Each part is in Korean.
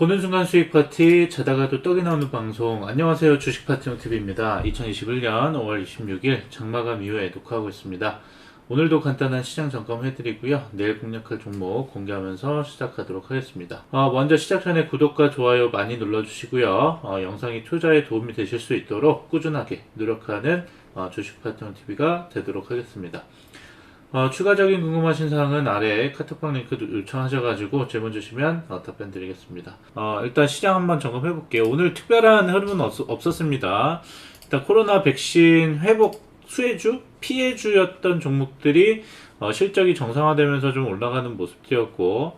보는 순간 수익 파티 자다가도 떡이 나오는 방송 안녕하세요 주식 파티용 TV입니다. 2021년 5월 26일 장마감 이후에 녹화하고 있습니다. 오늘도 간단한 시장 점검 해드리고요. 내일 공략할 종목 공개하면서 시작하도록 하겠습니다. 어, 먼저 시작 전에 구독과 좋아요 많이 눌러주시고요. 어, 영상이 투자에 도움이 되실 수 있도록 꾸준하게 노력하는 어, 주식 파티용 TV가 되도록 하겠습니다. 어, 추가적인 궁금하신 사항은 아래 카톡방 링크 요청하셔가지고 질문 주시면 어, 답변 드리겠습니다. 어, 일단 시장 한번 점검해 볼게요. 오늘 특별한 흐름은 없, 없었습니다. 일단 코로나 백신 회복 수혜주, 피해주였던 종목들이 어, 실적이 정상화되면서 좀 올라가는 모습이었고,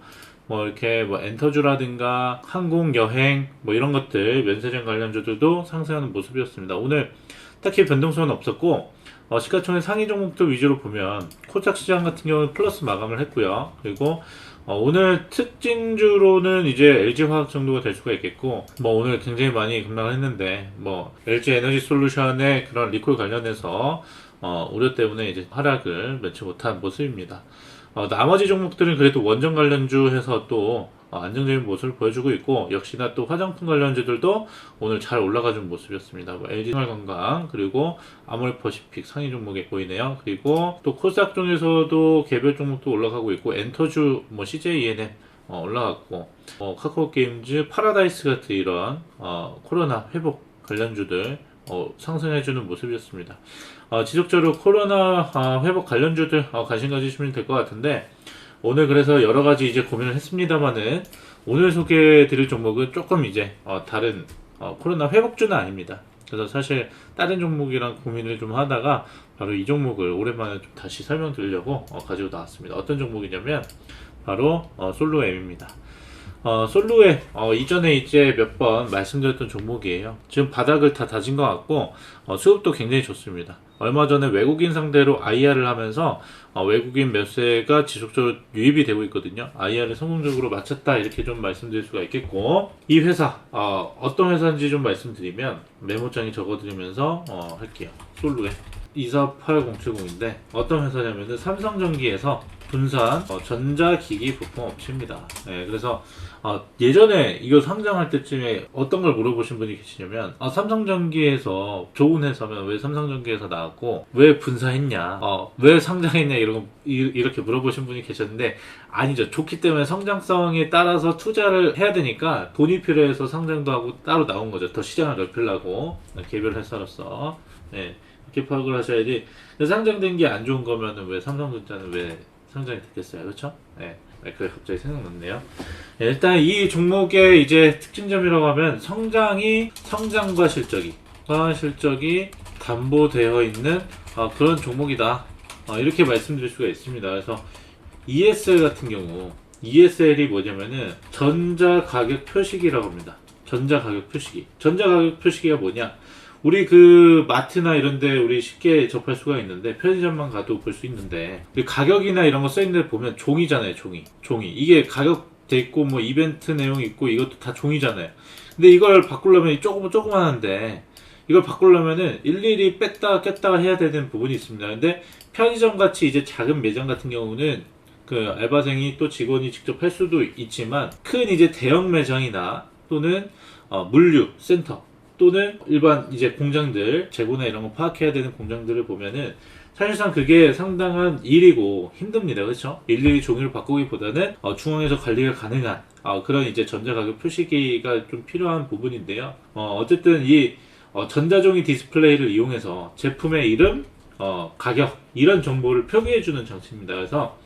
뭐 이렇게 뭐 엔터주라든가 항공, 여행 뭐 이런 것들 면세점 관련주들도 상승하는 모습이었습니다. 오늘 딱히 변동성은 없었고 어, 시가총액 상위 종목들 위주로 보면 코스닥 시장 같은 경우는 플러스 마감을 했고요. 그리고 어, 오늘 특징주로는 이제 LG 화학 정도가 될 수가 있겠고, 뭐 오늘 굉장히 많이 급락을 했는데, 뭐 LG 에너지 솔루션의 그런 리콜 관련해서 어, 우려 때문에 이제 하락을 면치 못한 모습입니다. 어, 나머지 종목들은 그래도 원전 관련주 해서 또 어, 안정적인 모습을 보여주고 있고 역시나 또 화장품 관련주들도 오늘 잘 올라가준 모습이었습니다. 뭐 LG 생활건강 그리고 아모레퍼시픽 상위 종목에 보이네요. 그리고 또 코스닥 중에서도 개별 종목도 올라가고 있고 엔터주 뭐 CJ ENM 어, 올라갔고 어, 카카오 게임즈 파라다이스 같은 이런 어, 코로나 회복 관련주들 어, 상승해주는 모습이었습니다. 어, 지속적으로 코로나 아, 회복 관련주들 어, 관심 가지시면 될 것 같은데 오늘 그래서 여러 가지 이제 고민을 했습니다만은 오늘 소개해드릴 종목은 조금 이제 어, 다른 어, 코로나 회복주는 아닙니다. 그래서 사실 다른 종목이랑 고민을 좀 하다가 바로 이 종목을 오랜만에 좀 다시 설명드리려고 어, 가지고 나왔습니다. 어떤 종목이냐면 바로 어, 솔로엠입니다. 어, 솔루에 어, 이전에 이제 몇 번 말씀드렸던 종목이에요. 지금 바닥을 다 다진 것 같고 어, 수급도 굉장히 좋습니다. 얼마 전에 외국인 상대로 IR을 하면서 어, 외국인 매수세가 지속적으로 유입이 되고 있거든요. IR을 성공적으로 마쳤다 이렇게 좀 말씀드릴 수가 있겠고 이 회사 어, 어떤 회사인지 좀 말씀드리면 메모장에 적어드리면서 어, 할게요. 솔루에 248070인데 어떤 회사냐면은 삼성전기에서 분산 어, 전자기기 부품 업체입니다. 네, 그래서 어, 예전에 이거 상장할 때쯤에 어떤 걸 물어보신 분이 계시냐면 아, 삼성전기에서 좋은 회사면 왜 삼성전기에서 나왔고 왜 분사했냐 어, 왜 상장했냐 이런 이- 이렇게 물어보신 분이 계셨는데 아니죠. 좋기 때문에 성장성에 따라서 투자를 해야 되니까 돈이 필요해서 상장도 하고 따로 나온 거죠. 더 시장을 넓히려고 네, 개별 회사로서. 네, 이렇게 파악을 하셔야지. 상장된 게 안 좋은 거면은 왜 삼성전자는 왜 상장이 됐겠어요 그렇죠? 네. 네, 그게 갑자기 생각났네요. 네, 일단 이 종목의 이제 특징점이라고 하면 성장이 성장과 실적이 과 실적이 담보되어 있는 어, 그런 종목이다. 어, 이렇게 말씀드릴 수가 있습니다. 그래서 ESL 같은 경우 ESL이 뭐냐면은 전자 가격 표시기라고 합니다. 전자 가격 표시기. 전자 가격 표시기가 뭐냐? 우리 그 마트나 이런데 우리 쉽게 접할 수가 있는데 편의점만 가도 볼 수 있는데 그 가격이나 이런 거 써있는 데 보면 종이잖아요 종이. 종이. 이게 가격 돼 있고 뭐 이벤트 내용 있고 이것도 다 종이잖아요. 근데 이걸 바꾸려면 조금 조그만한데 이걸 바꾸려면은 일일이 뺐다가 꼈다가 해야 되는 부분이 있습니다. 근데 편의점 같이 이제 작은 매장 같은 경우는 그 알바생이 또 직원이 직접 할 수도 있지만 큰 이제 대형 매장이나 또는 어, 물류 센터 또는 일반 이제 공장들 재고나 이런 거 파악해야 되는 공장들을 보면은 사실상 그게 상당한 일이고 힘듭니다. 그렇죠? 일일이 종이를 바꾸기보다는 어, 중앙에서 관리가 가능한 어, 그런 이제 전자 가격 표시기가 좀 필요한 부분인데요. 어, 어쨌든 이 어, 전자종이 디스플레이를 이용해서 제품의 이름, 어, 가격 이런 정보를 표기해주는 장치입니다. 그래서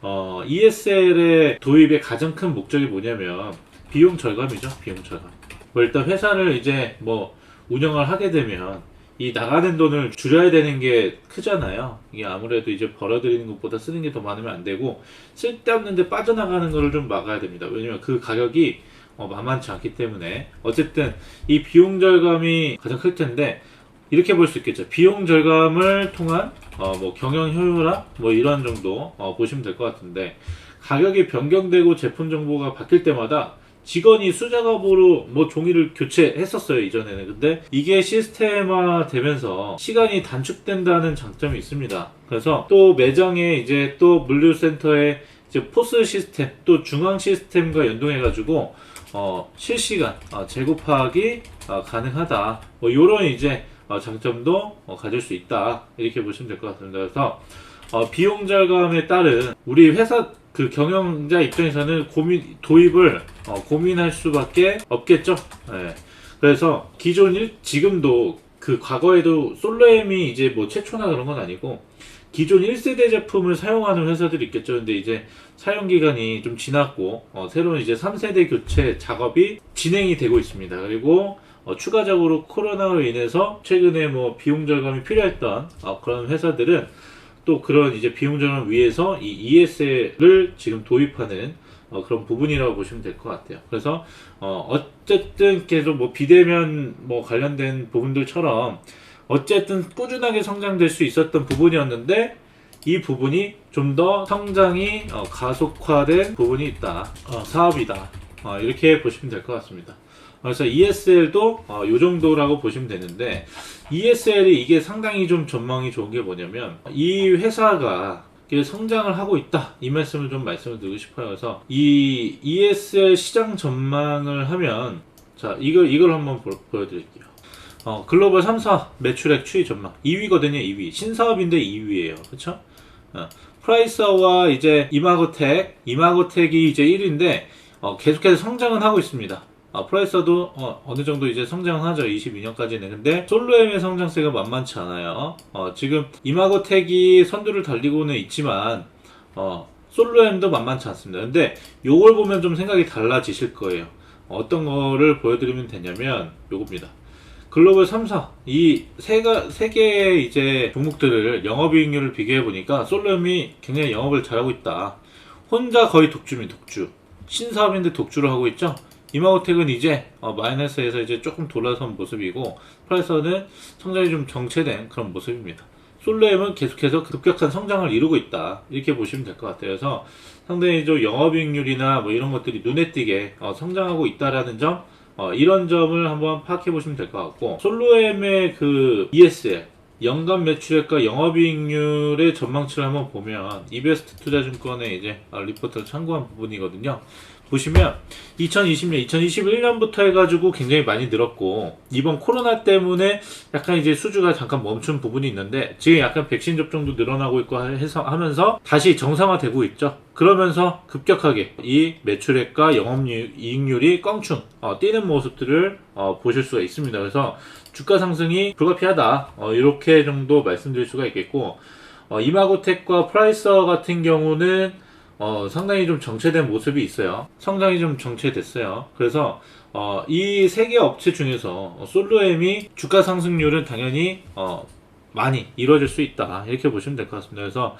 어, ESL의 도입의 가장 큰 목적이 뭐냐면 비용 절감이죠. 비용 절감. 뭐 일단 회사를 이제 뭐 운영을 하게 되면 이 나가는 돈을 줄여야 되는 게 크잖아요. 이게 아무래도 이제 벌어들이는 것보다 쓰는 게 더 많으면 안 되고 쓸데없는데 빠져나가는 거를 좀 막아야 됩니다. 왜냐면 그 가격이 어, 만만치 않기 때문에 어쨌든 이 비용 절감이 가장 클 텐데 이렇게 볼 수 있겠죠. 비용 절감을 통한 어, 뭐 경영 효율화 뭐 이런 정도 어, 보시면 될 것 같은데 가격이 변경되고 제품 정보가 바뀔 때마다 직원이 수작업으로 뭐 종이를 교체했었어요 이전에는. 근데 이게 시스템화 되면서 시간이 단축된다는 장점이 있습니다. 그래서 또 매장에 이제 또 물류센터에 이제 포스 시스템 또 중앙 시스템과 연동해 가지고 어, 실시간 어, 재고 파악이 어, 가능하다. 뭐 이런 이제 어, 장점도 어, 가질 수 있다. 이렇게 보시면 될 것 같습니다. 그래서 어, 비용 절감에 따른 우리 회사 그 경영자 입장에서는 고민 도입을 어, 고민할 수밖에 없겠죠. 예. 그래서 기존 일 지금도 그 과거에도 솔로엠이 이제 뭐 최초나 그런 건 아니고 기존 1세대 제품을 사용하는 회사들이 있겠죠. 근데 이제 사용 기간이 좀 지났고 어, 새로운 이제 3세대 교체 작업이 진행이 되고 있습니다. 그리고 어, 추가적으로 코로나로 인해서 최근에 뭐 비용 절감이 필요했던 어, 그런 회사들은 또 그런 이제 비용 절감을 위해서 이 ESL을 지금 도입하는 어, 그런 부분이라고 보시면 될 것 같아요. 그래서 어, 어쨌든 계속 뭐 비대면 뭐 관련된 부분들처럼 어쨌든 꾸준하게 성장될 수 있었던 부분이었는데 이 부분이 좀 더 성장이 어, 가속화된 부분이 있다. 어, 사업이다. 어, 이렇게 보시면 될 것 같습니다. 그래서 ESL도 어, 요 정도라고 보시면 되는데 ESL이 이게 상당히 좀 전망이 좋은 게 뭐냐면 이 회사가 성장을 하고 있다 이 말씀을 좀 말씀을 드리고 싶어요. 그래서 이 ESL 시장 전망을 하면 자 이걸 이걸 한번 보, 보여드릴게요. 어, 글로벌 3사 매출액 추이 전망 2위거든요 2위 신사업인데 2위예요 그쵸? 어, 프라이서와 이제 이마고텍 이마고텍이 이제 1위인데 어, 계속해서 성장은 하고 있습니다 어, 프라이서도 어, 느 정도 이제 성장하죠. 22년까지는 근데 솔로엠의 성장세가 만만치 않아요. 어, 지금 이마고텍이 선두를 달리고는 있지만 어, 솔로엠도 만만치 않습니다. 근데 요걸 보면 좀 생각이 달라지실 거예요. 어떤 거를 보여드리면 되냐면 요겁니다. 글로벌 3사. 이세 세 개의 이제 종목들을 영업이익률을 비교해 보니까 솔럼이 굉장히 영업을 잘하고 있다. 혼자 거의 독주면 독주. 신사업인데 독주를 하고 있죠. 이마호텍은 이제 어, 마이너스에서 이제 조금 돌아선 모습이고 프라이서는 성장이 좀 정체된 그런 모습입니다. 솔로엠은 계속해서 급격한 성장을 이루고 있다 이렇게 보시면 될 것 같아요. 그래서 상당히 좀 영업이익률이나 뭐 이런 것들이 눈에 띄게 어, 성장하고 있다라는 점 어, 이런 점을 한번 파악해 보시면 될 것 같고 솔로엠의 그 ESL 연간 매출액과 영업이익률의 전망치를 한번 보면 이베스트 투자증권의 이제 아, 리포트를 참고한 부분이거든요. 보시면 2020년, 2021년부터 해가지고 굉장히 많이 늘었고 이번 코로나 때문에 약간 이제 수주가 잠깐 멈춘 부분이 있는데 지금 약간 백신 접종도 늘어나고 있고 해서 하면서 다시 정상화되고 있죠. 그러면서 급격하게 이 매출액과 영업이익률이 껑충 어, 뛰는 모습들을 어, 보실 수가 있습니다. 그래서 주가 상승이 불가피하다 어, 이렇게 정도 말씀드릴 수가 있겠고 어, 이마고텍과 프라이서 같은 경우는 어, 상당히 좀 정체된 모습이 있어요. 성장이 좀 정체됐어요. 그래서 어, 이 세 개 업체 중에서 솔로엠이 주가 상승률은 당연히 어, 많이 이루어질 수 있다. 이렇게 보시면 될 것 같습니다. 그래서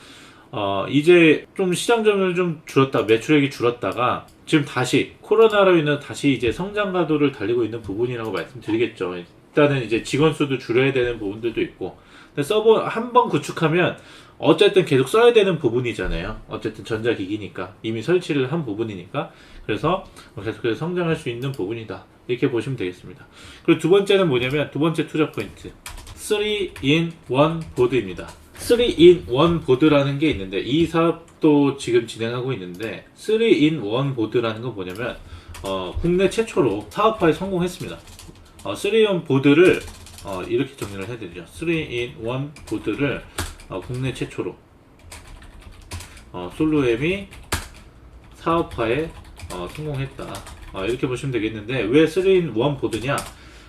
어, 이제 좀 시장 점유율 좀 줄었다, 매출액이 줄었다가 지금 다시 코로나로 인해 다시 이제 성장 가도를 달리고 있는 부분이라고 말씀드리겠죠. 일단은 이제 직원 수도 줄여야 되는 부분들도 있고, 서버 한 번 구축하면 어쨌든 계속 써야 되는 부분이잖아요. 어쨌든 전자기기니까 이미 설치를 한 부분이니까 그래서 계속해서 성장할 수 있는 부분이다. 이렇게 보시면 되겠습니다. 그리고 두 번째는 뭐냐면 두 번째 투자 포인트 3in 1 보드입니다. 3in 1 보드라는 게 있는데 이 사업도 지금 진행하고 있는데 3in 1 보드라는 건 뭐냐면 어, 국내 최초로 사업화에 성공했습니다. 어, 3in 보드를 어, 이렇게 정리를 해드리죠. 3in 1 보드를 어, 국내 최초로 어, 솔로엠이 사업화에 어, 성공했다. 어, 이렇게 보시면 되겠는데 왜 3in1 보드냐?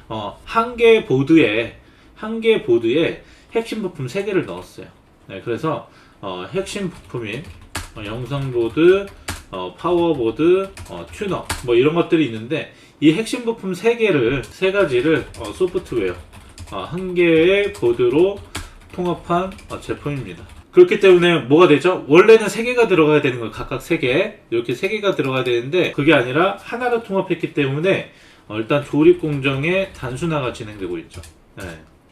어, 한 개 보드에 한 개 보드에 핵심 부품 3개를 넣었어요. 네, 그래서 어, 핵심 부품인 어, 영상보드, 어, 파워보드, 어, 튜너 뭐 이런 것들이 있는데 이 핵심 부품 3개를 세 가지를 어, 소프트웨어 어, 한 개의 보드로 통합한 어, 제품입니다. 그렇기 때문에 뭐가 되죠? 원래는 3개가 들어가야 되는 거예요. 각각 3개. 이렇게 3개가 들어가야 되는데 그게 아니라 하나로 통합했기 때문에 어, 일단 조립 공정의 단순화가 진행되고 있죠. 네,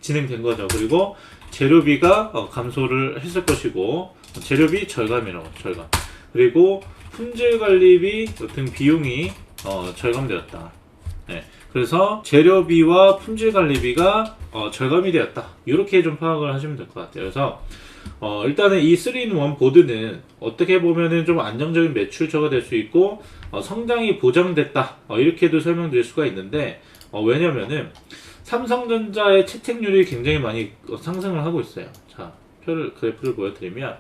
진행된 거죠. 그리고 재료비가 어, 감소를 했을 것이고 재료비 절감이라고 절감. 그리고 품질 관리비 등 비용이 어, 절감되었다. 네. 그래서 재료비와 품질 관리비가 어, 절감이 되었다. 이렇게 좀 파악을 하시면 될 것 같아요. 그래서 어, 일단은 이 3in1 보드는 어떻게 보면은 좀 안정적인 매출처가 될 수 있고 어, 성장이 보장됐다. 어, 이렇게도 설명드릴 수가 있는데 어, 왜냐면은 삼성전자의 채택률이 굉장히 많이 어, 상승을 하고 있어요. 자, 표를 그래프를 보여드리면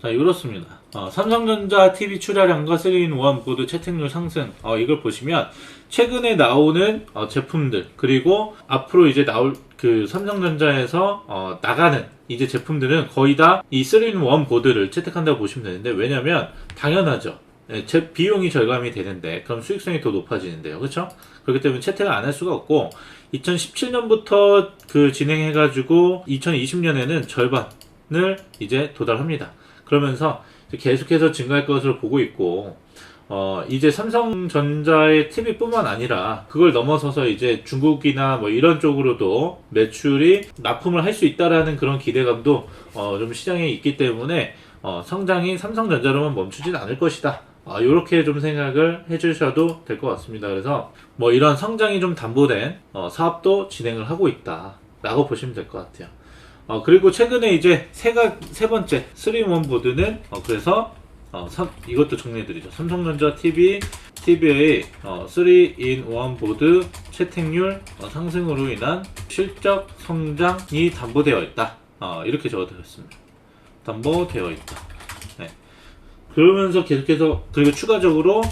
자, 이렇습니다. 어, 삼성전자 TV 출하량과 3in1 보드 채택률 상승. 어, 이걸 보시면 최근에 나오는 어, 제품들 그리고 앞으로 이제 나올 그 삼성전자에서 어, 나가는 이제 제품들은 거의 다 이 3in1 보드를 채택한다고 보시면 되는데 왜냐면 당연하죠. 예, 제 비용이 절감이 되는데 그럼 수익성이 더 높아지는데요. 그렇죠? 그렇기 때문에 채택을 안 할 수가 없고 2017년부터 그 진행해 가지고 2020년에는 절반을 이제 도달합니다. 그러면서 계속해서 증가할 것으로 보고 있고 어, 이제 삼성전자의 TV뿐만 아니라 그걸 넘어서서 이제 중국이나 뭐 이런 쪽으로도 매출이 납품을 할 수 있다라는 그런 기대감도 어, 좀 시장에 있기 때문에 어, 성장이 삼성전자로만 멈추진 않을 것이다. 어, 이렇게 좀 생각을 해주셔도 될 것 같습니다. 그래서 뭐 이런 성장이 좀 담보된 어, 사업도 진행을 하고 있다 라고 보시면 될 것 같아요. 어, 그리고 최근에 이제 세가, 세 번째 3-in-1 보드는 어, 그래서 어, 삼- 이것도 정리해드리죠. 삼성전자 TV, TV의 어, 3-in-1 보드 채택률 어, 상승으로 인한 실적 성장이 담보되어 있다. 어, 이렇게 적어드렸습니다. 담보되어 있다. 네. 그러면서 계속해서 그리고 추가적으로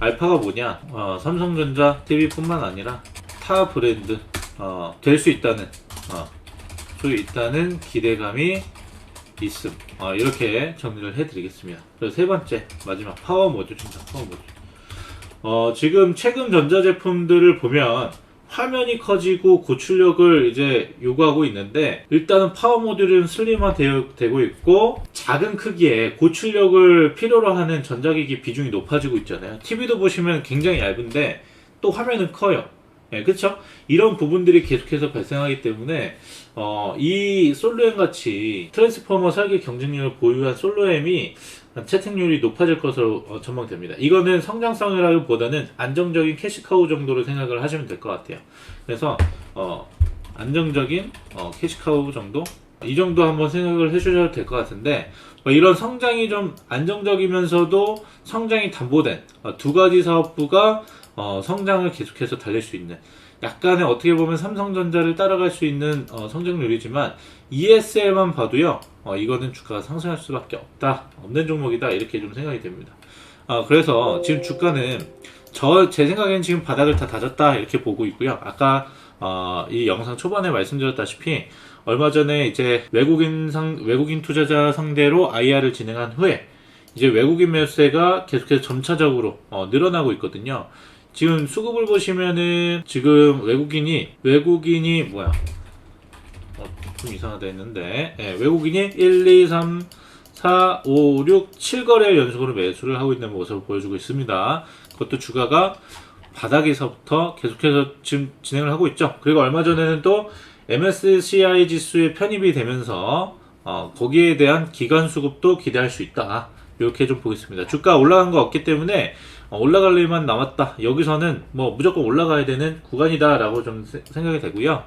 알파가 뭐냐? 어, 삼성전자 TV뿐만 아니라 타 브랜드 어, 될 수 있다는 어, 수 있다는 기대감이 있음. 어, 이렇게 정리를 해드리겠습니다. 그래서 세 번째, 마지막 파워 모듈 중상 파워 모듈. 어, 지금 최근 전자제품들을 보면 화면이 커지고 고출력을 이제 요구하고 있는데 일단은 파워 모듈은 슬림화 되고 있고 작은 크기에 고출력을 필요로 하는 전자기기 비중이 높아지고 있잖아요. TV도 보시면 굉장히 얇은데 또 화면은 커요. 예, 그렇죠? 이런 부분들이 계속해서 발생하기 때문에 어, 이 솔로엠 같이 트랜스포머 설계 경쟁력을 보유한 솔로엠이 채택률이 높아질 것으로 어, 전망됩니다. 이거는 성장성이라기보다는 안정적인 캐시카우 정도로 생각을 하시면 될 것 같아요. 그래서 어, 안정적인 어, 캐시카우 정도 이 정도 한번 생각을 해주셔도 될 것 같은데 뭐 이런 성장이 좀 안정적이면서도 성장이 담보된 어, 두 가지 사업부가 어, 성장을 계속해서 달릴 수 있는 약간의 어떻게 보면 삼성전자를 따라갈 수 있는 어, 성장률이지만 ESL만 봐도요 어, 이거는 주가가 상승할 수밖에 없다 없는 종목이다 이렇게 좀 생각이 됩니다. 어, 그래서 지금 주가는 저 제 생각에는 지금 바닥을 다 다졌다 이렇게 보고 있고요. 아까 어, 이 영상 초반에 말씀드렸다시피 얼마 전에 이제 외국인 상 외국인 투자자 상대로 IR을 진행한 후에 이제 외국인 매수세가 계속해서 점차적으로 어, 늘어나고 있거든요. 지금 수급을 보시면은 지금 외국인이 외국인이 뭐야? 어, 좀 이상하다 했는데 예, 외국인이 1, 2, 3, 4, 5, 6, 7거래 연속으로 매수를 하고 있는 모습을 보여주고 있습니다. 그것도 주가가 바닥에서부터 계속해서 지금 진행을 하고 있죠. 그리고 얼마 전에는 또 MSCI 지수에 편입이 되면서 어, 거기에 대한 기간 수급도 기대할 수 있다. 이렇게 좀 보겠습니다. 주가 올라간 거 없기 때문에 어, 올라갈 일만 남았다. 여기서는 뭐 무조건 올라가야 되는 구간이다라고 좀 세- 생각이 되고요.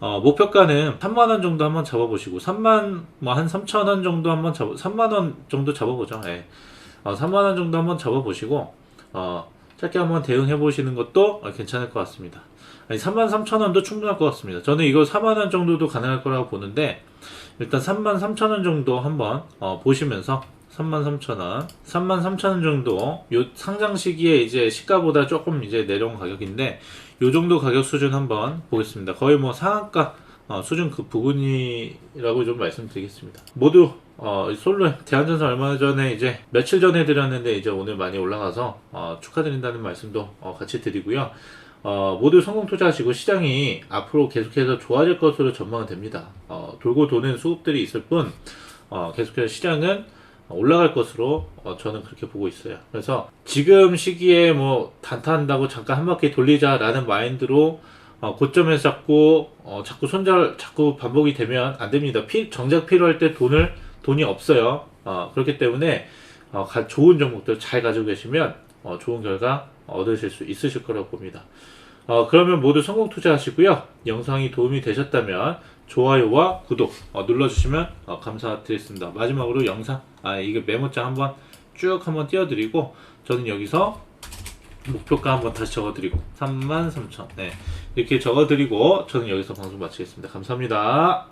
어, 목표가는 3만 원 정도 한번 잡아보시고 3만 뭐 한 3천 원 정도 한번 잡아 3만 원 정도 잡아보죠. 예. 어, 3만 원 정도 한번 잡아보시고 어, 짧게 한번 대응해 보시는 것도 어, 괜찮을 것 같습니다. 아니, 3만 3천 원도 충분할 것 같습니다. 저는 이거 4만 원 정도도 가능할 거라고 보는데 일단 3만 3천 원 정도 한번 어, 보시면서 3만 3천 원, 3만 3천 원 정도 요 상장 시기에 이제 시가보다 조금 이제 내려온 가격인데 요 정도 가격 수준 한번 보겠습니다. 거의 뭐 상한가 어, 수준 그 부분이라고 좀 말씀드리겠습니다. 모두 어, 솔로 대한전선 얼마 전에 이제 며칠 전에 드렸는데 이제 오늘 많이 올라가서 어, 축하드린다는 말씀도 어, 같이 드리고요. 어, 모두 성공 투자하시고 시장이 앞으로 계속해서 좋아질 것으로 전망은 됩니다. 어, 돌고 도는 수급들이 있을 뿐 어, 계속해서 시장은 올라갈 것으로 어, 저는 그렇게 보고 있어요. 그래서 지금 시기에 뭐 단타한다고 잠깐 한 바퀴 돌리자라는 마인드로 어, 자꾸 어, 자꾸 손절 자꾸 반복이 되면 안 됩니다. 피- 정작 필요할 때 돈을 돈이 없어요. 어, 그렇기 때문에 어, 가- 좋은 종목들 잘 가지고 계시면 어, 좋은 결과 얻으실 수 있으실 거라고 봅니다. 어, 그러면 모두 성공 투자하시고요. 영상이 도움이 되셨다면 좋아요와 구독 어, 눌러주시면 어, 감사드리겠습니다. 마지막으로 영상, 아, 이게 메모장 한번 쭉 한번 띄워드리고 저는 여기서 목표가 한번 다시 적어드리고 33,000 네, 이렇게 적어드리고 저는 여기서 방송 마치겠습니다. 감사합니다.